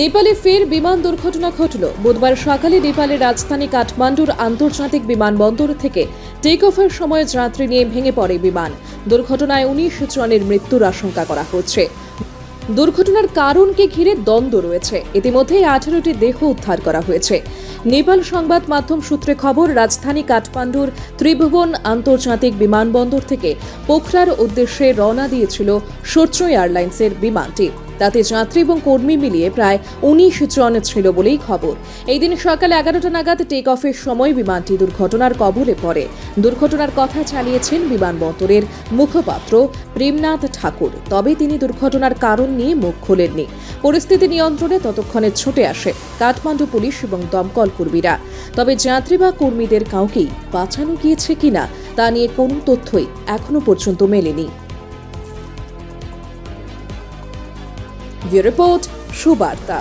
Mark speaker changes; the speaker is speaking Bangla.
Speaker 1: নেপালে ফের বিমান দুর্ঘটনা ঘটল। বুধবার সকালে নেপালের রাজধানী কাঠমান্ডুর আন্তর্জাতিক বিমানবন্দর থেকে টেক অফের সময় যাত্রী নিয়ে ভেঙে পড়ে বিমান। দুর্ঘটনায় উনিশ জনের মৃত্যুর আশঙ্কা করা হচ্ছে। দুর্ঘটনার কারণকে ঘিরে দ্বন্দ্ব রয়েছে। ইতিমধ্যে আঠারোটি দেহ উদ্ধার করা হয়েছে। নেপাল সংবাদ মাধ্যম সূত্রে খবর, রাজধানী কাঠমান্ডুর ত্রিভুবন আন্তর্জাতিক বিমানবন্দর থেকে পোখরার উদ্দেশ্যে রওনা দিয়েছিল সূর্য এয়ারলাইন্সের বিমানটি। তাতে যাত্রী এবং কর্মী মিলিয়ে প্রায় উনিশ জন ছিল বলেই খবর। এই দিন সকাল এগারোটা নাগাদ টেক অফের সময় বিমানটি দুর্ঘটনার কবলে পড়ে। দুর্ঘটনার কথা চালিয়েছেন বিমানবন্দরের মুখপাত্র প্রেমনাথ ঠাকুর। তবে তিনি দুর্ঘটনার কারণ নিয়ে মুখ খোলেননি। পরিস্থিতি নিয়ন্ত্রণে ততক্ষণে ছুটে আসে কাঠমান্ডু পুলিশ এবং দমকল কর্মীরা। তবে যাত্রী বা কর্মীদের কাউকেই বাঁচানো গিয়েছে কিনা তা নিয়ে কোনো তথ্যই এখনও পর্যন্ত মেলেনি। Bureau report Subarta.